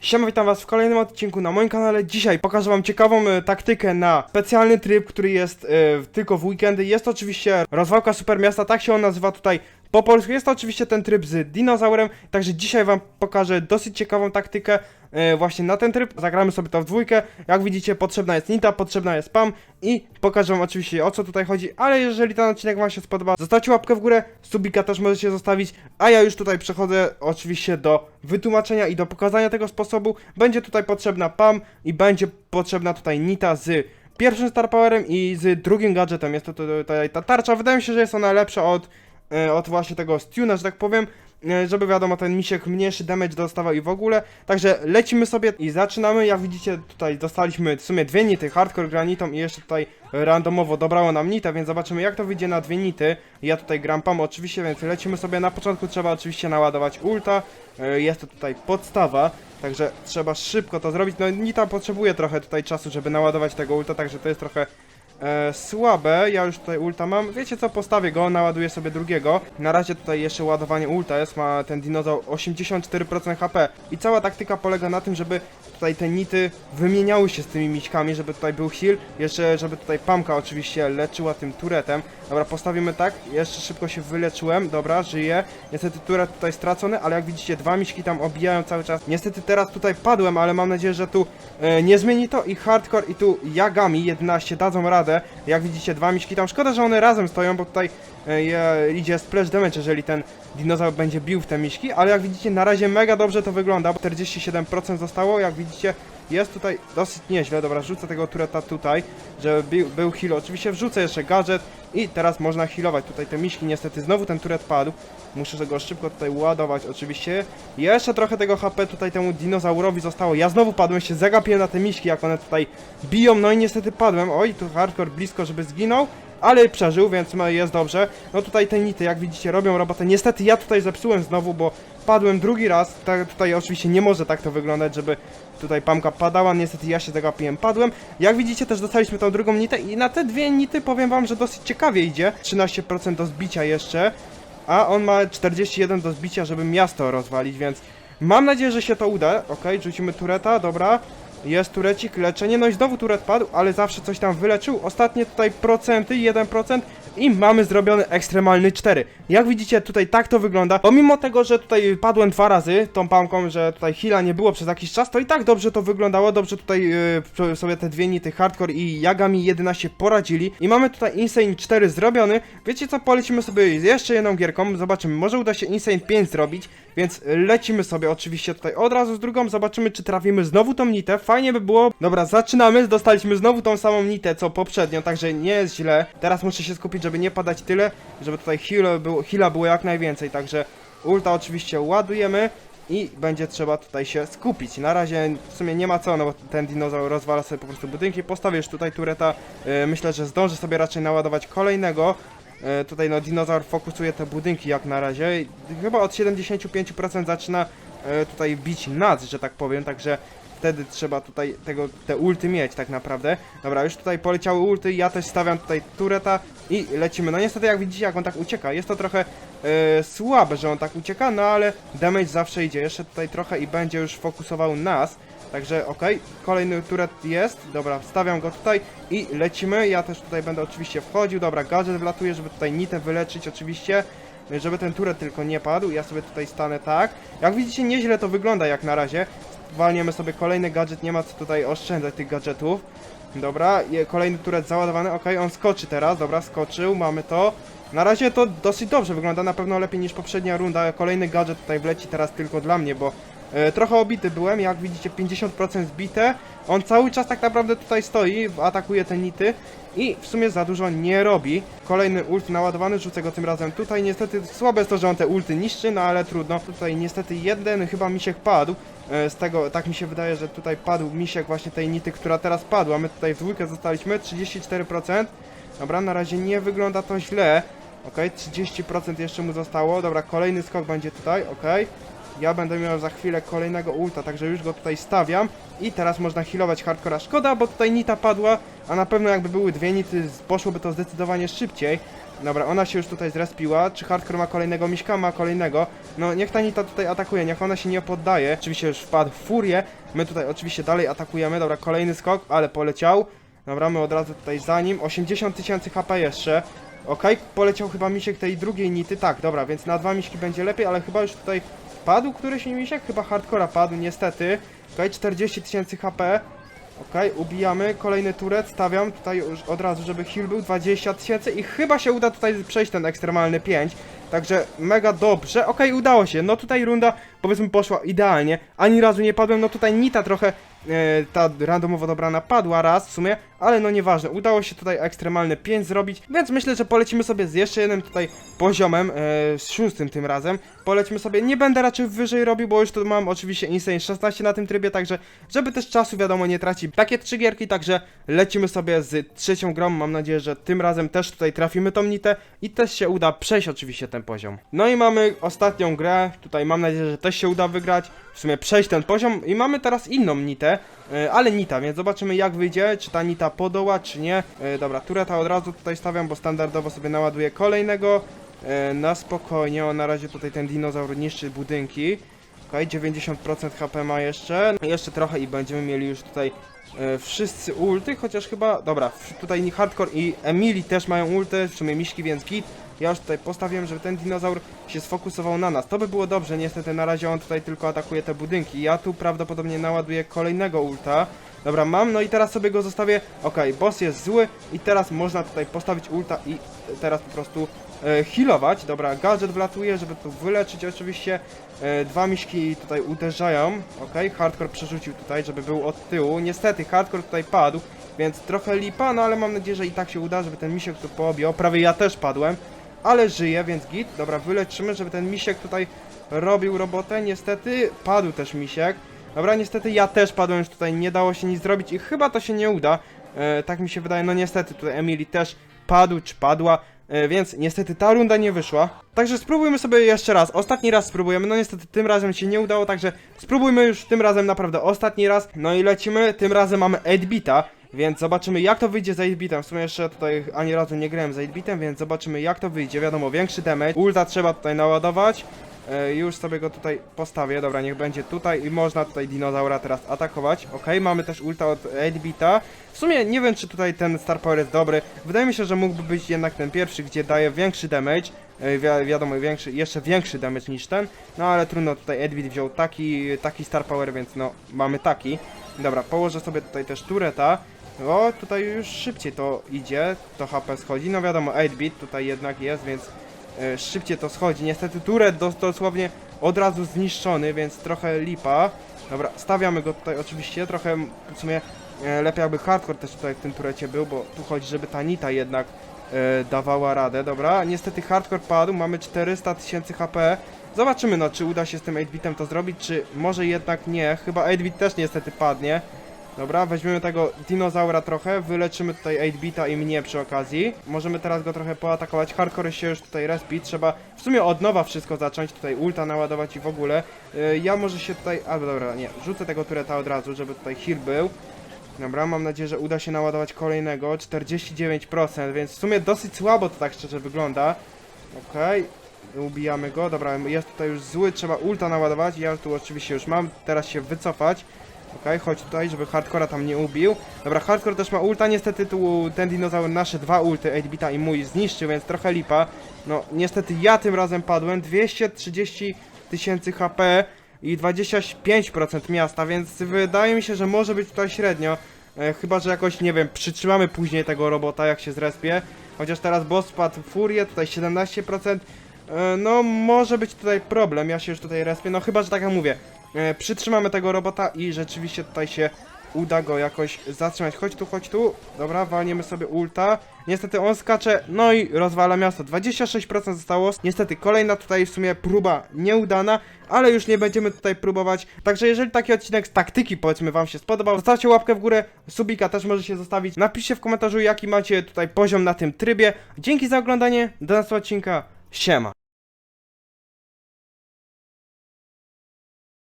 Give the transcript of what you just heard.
Siema, witam was w kolejnym odcinku na moim kanale. Dzisiaj pokażę wam ciekawą e, taktykę na specjalny tryb, który jest e, tylko w weekendy. Jest to oczywiście rozwałka supermiasta, tak się on nazywa tutaj po polsku. Jest to oczywiście ten tryb z dinozaurem, także dzisiaj wam pokażę dosyć ciekawą taktykę właśnie na ten tryb. Zagramy sobie to w dwójkę. Jak widzicie, potrzebna jest nita, potrzebna jest spam i pokażę wam oczywiście o co tutaj chodzi, ale jeżeli ten odcinek wam się spodoba, zostawcie łapkę w górę, subika też możecie zostawić, a ja już tutaj przechodzę oczywiście do wytłumaczenia i do pokazania tego sposobu. Będzie tutaj potrzebna PAM i będzie potrzebna tutaj Nita z pierwszym Star Powerem i z drugim gadżetem. Jest to tutaj ta tarcza. Wydaje mi się, że jest ona lepsza od, e, od właśnie tego Stuna, że tak powiem. e, Żeby wiadomo, ten misiek mniejszy damage dostawał i w ogóle. Także lecimy sobie i zaczynamy. Jak widzicie, tutaj dostaliśmy w sumie dwie nity, hardcore granitą i jeszcze tutaj randomowo dobrało nam nitę, więc zobaczymy jak to wyjdzie na dwie nity. Ja tutaj gram PAM oczywiście, więc lecimy sobie. Na początku trzeba oczywiście naładować ulta. E, Jest to tutaj podstawa, także trzeba szybko to zrobić. No Nita potrzebuje trochę tutaj czasu, żeby naładować tego ulta, także to jest trochę e, słabe. Ja już tutaj ulta mam. Wiecie co, postawię go, naładuję sobie drugiego. Na razie tutaj jeszcze ładowanie ulta jest, ma ten dinozaur 84% HP. I cała taktyka polega na tym, żeby tutaj te nity wymieniały się z tymi miśkami, żeby tutaj był heal. Jeszcze, żeby tutaj Pamka oczywiście leczyła tym turetem. Dobra, postawimy tak. Jeszcze szybko się wyleczyłem. Dobra, żyję. Niestety turet tutaj stracony, ale jak widzicie, dwa miśki tam obijają cały czas. Niestety teraz tutaj padłem, ale mam nadzieję, że tu e, nie zmieni to i hardcore i tu Yagami 11 dadzą radę. Jak widzicie, dwa miśki tam. Szkoda, że one razem stoją, bo tutaj e, idzie splash damage, jeżeli ten dinozaur będzie bił w te miśki, ale jak widzicie, na razie mega dobrze to wygląda, bo 47% zostało, jak widzicie, jest tutaj dosyć nieźle. Dobra, rzucę tego tureta tutaj, żeby był, był heal. Oczywiście wrzucę jeszcze gadżet i teraz można healować tutaj te miśki. Niestety znowu ten turet padł. Muszę go szybko tutaj ładować oczywiście. Jeszcze trochę tego HP tutaj temu dinozaurowi zostało. Ja znowu padłem, się zagapiłem na te miśki, jak one tutaj biją. No i niestety padłem. Oj, tu hardcore blisko, żeby zginął. Ale przeżył, więc jest dobrze. No tutaj te nity, jak widzicie, robią robotę. Niestety ja tutaj zepsułem znowu, bo padłem drugi raz. Tak, tutaj oczywiście nie może tak to wyglądać, żeby tutaj pamka padała. Niestety ja się zagapiłem, padłem. Jak widzicie, też dostaliśmy tą drugą nitę i na te dwie nity powiem wam, że dosyć ciekawie idzie. 13% do zbicia jeszcze, a on ma 41 do zbicia, żeby miasto rozwalić, więc mam nadzieję, że się to uda. Okej, rzucimy tureta, dobra. Jest turecik, leczenie, no i znowu turet padł, ale zawsze coś tam wyleczył. Ostatnie tutaj procenty, 1% i mamy zrobiony ekstremalny 4. Jak widzicie, tutaj tak to wygląda. Pomimo tego, że tutaj padłem dwa razy tą pałką, że tutaj heala nie było przez jakiś czas, to i tak dobrze to wyglądało. Dobrze tutaj yy, sobie te dwie nity hardcore i Yagami 11 poradzili. I mamy tutaj Insane 4 zrobiony. Wiecie co, polecimy sobie jeszcze jedną gierką. Zobaczymy, może uda się Insane 5 zrobić. Więc lecimy sobie oczywiście tutaj od razu z drugą. Zobaczymy, czy trafimy znowu tą nitę. Fajnie by było. Dobra, zaczynamy. Dostaliśmy znowu tą samą nitę, co poprzednio, także nie jest źle. Teraz muszę się skupić, żeby nie padać tyle, żeby tutaj heal było, heala było jak najwięcej. Także ulta oczywiście ładujemy. I będzie trzeba tutaj się skupić. Na razie w sumie nie ma co, no bo ten dinozaur rozwala sobie po prostu budynki. Postawię już tutaj tureta. Yy, myślę, że zdążę sobie raczej naładować kolejnego. E, tutaj no dinozaur fokusuje te budynki jak na razie. Chyba od 75% zaczyna e, tutaj bić nad, że tak powiem, także wtedy trzeba tutaj tego, te ulty mieć tak naprawdę. Dobra, już tutaj poleciały ulty, ja też stawiam tutaj tureta i lecimy. No niestety jak widzicie jak on tak ucieka, jest to trochę e, słabe, że on tak ucieka, no ale damage zawsze idzie. Jeszcze tutaj trochę i będzie już fokusował nas. Także okej, kolejny turet jest, dobra, wstawiam go tutaj i lecimy, ja też tutaj będę oczywiście wchodził, dobra, gadżet wlatuje, żeby tutaj nitę wyleczyć oczywiście, żeby ten turet tylko nie padł, ja sobie tutaj stanę tak, jak widzicie nieźle to wygląda jak na razie, walniemy sobie kolejny gadżet, nie ma co tutaj oszczędzać tych gadżetów, dobra, kolejny turet załadowany, okej, on skoczy teraz, dobra, skoczył, mamy to, na razie to dosyć dobrze wygląda, na pewno lepiej niż poprzednia runda, kolejny gadżet tutaj wleci teraz tylko dla mnie, bo trochę obity byłem, jak widzicie 50% zbite. On cały czas tak naprawdę tutaj stoi, atakuje te nity i w sumie za dużo nie robi. Kolejny ult naładowany, rzucę go tym razem tutaj. Niestety słabe jest to, że on te ulty niszczy, no ale trudno. Tutaj niestety jeden chyba misiek padł. E, Z tego, tak mi się wydaje, że tutaj padł misiek właśnie tej nity, która teraz padła. My tutaj w dwójkę zostaliśmy, 34%. Dobra, na razie nie wygląda to źle. Okej, 30% jeszcze mu zostało. Dobra, kolejny skok będzie tutaj, okej. Ja będę miał za chwilę kolejnego ulta, także już go tutaj stawiam. I teraz można healować hardcora. Szkoda, bo tutaj nita padła, a na pewno jakby były dwie nity, poszłoby to zdecydowanie szybciej. Dobra, ona się już tutaj zrespiła. Czy hardcore ma kolejnego miśka? Ma kolejnego. No niech ta nita tutaj atakuje, niech ona się nie poddaje. Oczywiście już wpadł w furię. My tutaj oczywiście dalej atakujemy. Dobra, kolejny skok, ale poleciał. Dobra, my od razu tutaj za nim. 80 tysięcy HP jeszcze. Okej, poleciał chyba misiek tej drugiej nity. Tak, dobra, więc na dwa miśki będzie lepiej, ale chyba już tutaj padł któryś misiek? Chyba hardcora padł, niestety. Okej, 40 tysięcy HP. Okej, ubijamy, kolejny turet, stawiam tutaj już od razu, żeby heal był 20 tysięcy i chyba się uda tutaj przejść ten ekstremalny 5. Także mega dobrze, okej, udało się, no tutaj runda powiedzmy poszła idealnie, ani razu nie padłem, no tutaj Nita trochę, e, ta randomowo dobrana padła raz w sumie, ale no nieważne, udało się tutaj ekstremalny 5 zrobić, więc myślę, że polecimy sobie z jeszcze jednym tutaj poziomem, e, z szóstym tym razem, polecimy sobie, nie będę raczej wyżej robił, bo już tu mam oczywiście Insane 16 na tym trybie, także żeby też czasu wiadomo nie tracić takie trzy gierki, także lecimy sobie z trzecią grą, mam nadzieję, że tym razem też tutaj trafimy tą nitę i też się uda przejść oczywiście ten poziom. No i mamy ostatnią grę, tutaj mam nadzieję, że też się uda wygrać, w sumie przejść ten poziom i mamy teraz inną nitę, e, ale nita, więc zobaczymy jak wyjdzie, czy ta nita podoła, czy nie. E, Dobra, tureta od razu tutaj stawiam, bo standardowo sobie naładuję kolejnego, e, na spokojnie, o na razie tutaj ten dinozaur niszczy budynki. Okej, 90% HP ma jeszcze. Jeszcze trochę i będziemy mieli już tutaj wszyscy ulty, chociaż chyba... Dobra, tutaj Hardcore i Emily też mają ulty, w sumie miśki, więc git. Ja już tutaj postawiłem, żeby ten dinozaur się sfokusował na nas. To by było dobrze, niestety na razie on tutaj tylko atakuje te budynki. Ja tu prawdopodobnie naładuję kolejnego ulta. Dobra, mam, no i teraz sobie go zostawię. Okej, boss jest zły i teraz można tutaj postawić ulta i teraz po prostu e, healować. Dobra, gadżet wlatuje, żeby tu wyleczyć oczywiście. E, dwa miśki tutaj uderzają. Okej, hardcore przerzucił tutaj, żeby był od tyłu. Niestety, hardcore tutaj padł, więc trochę lipa, no ale mam nadzieję, że i tak się uda, żeby ten misiek tu poobiał. Prawie ja też padłem, ale żyję, więc git. Dobra, wyleczymy, żeby ten misiek tutaj robił robotę. Niestety, padł też misiek. Dobra, niestety ja też padłem, już tutaj nie dało się nic zrobić i chyba to się nie uda. E, tak mi się wydaje, no niestety tutaj Emily też padł czy padła, e, więc niestety ta runda nie wyszła. Także spróbujmy sobie jeszcze raz, ostatni raz spróbujemy, no niestety tym razem się nie udało, także spróbujmy już tym razem naprawdę ostatni raz. No i lecimy, tym razem mamy 8-bita. Więc zobaczymy jak to wyjdzie z 8-bitem. W sumie jeszcze tutaj ani razu nie grałem z 8-bitem, więc zobaczymy jak to wyjdzie. Wiadomo, większy damage. Ulta trzeba tutaj naładować. E, już sobie go tutaj postawię, dobra, niech będzie tutaj i można tutaj dinozaura teraz atakować. Ok, mamy też ulta od 8-bita. W sumie nie wiem, czy tutaj ten Star Power jest dobry. Wydaje mi się, że mógłby być jednak ten pierwszy, gdzie daje większy damage. E, wi wiadomo, większy, jeszcze większy damage niż ten. No ale trudno, tutaj Edwin wziął taki, taki Star Power, więc no, mamy taki. Dobra, położę sobie tutaj też tureta. O, tutaj już szybciej to idzie, to HP schodzi. No wiadomo, 8-bit tutaj jednak jest, więc e, szybciej to schodzi. Niestety turet dos dosłownie od razu zniszczony, więc trochę lipa. Dobra, stawiamy go tutaj oczywiście, trochę w sumie e, lepiej jakby hardcore też tutaj w tym turecie był, bo tu chodzi, żeby ta nita jednak e, dawała radę. Dobra, niestety hardcore padł, mamy 400 tysięcy HP. Zobaczymy no, czy uda się z tym 8-bitem to zrobić, czy może jednak nie. Chyba 8-bit też niestety padnie. Dobra, weźmiemy tego dinozaura trochę, wyleczymy tutaj 8-bita i mnie przy okazji. Możemy teraz go trochę poatakować. Hardcore się już tutaj respi, trzeba w sumie od nowa wszystko zacząć, tutaj ulta naładować i w ogóle. Yy, ja może się tutaj, albo dobra, nie, rzucę tego tureta od razu, żeby tutaj heal był. Dobra, mam nadzieję, że uda się naładować kolejnego, 49%, więc w sumie dosyć słabo to tak szczerze wygląda. Okej, ubijamy go, dobra, jest tutaj już zły, trzeba ulta naładować, ja tu oczywiście już mam, teraz się wycofać. Okej, chodź tutaj, żeby hardcora tam nie ubił. Dobra, hardcore też ma ulta, niestety tu ten dinozaur nasze dwa ulty, 8-bita i mój zniszczył, więc trochę lipa. No, niestety ja tym razem padłem, 230 tysięcy HP i 25% miasta, więc wydaje mi się, że może być tutaj średnio. E, chyba, że jakoś, nie wiem, przytrzymamy później tego robota, jak się zrespie. Chociaż teraz boss spadł furię, tutaj 17%. E, no, może być tutaj problem, ja się już tutaj respię, no chyba, że tak jak mówię, przytrzymamy tego robota i rzeczywiście tutaj się uda go jakoś zatrzymać. Chodź tu, chodź tu. Dobra, walniemy sobie ulta. Niestety on skacze, no i rozwala miasto. 26% zostało. Niestety kolejna tutaj w sumie próba nieudana, ale już nie będziemy tutaj próbować. Także jeżeli taki odcinek z taktyki powiedzmy wam się spodobał, zostawcie łapkę w górę, subika też możecie zostawić. Napiszcie w komentarzu jaki macie tutaj poziom na tym trybie. Dzięki za oglądanie, do następnego odcinka. Siema.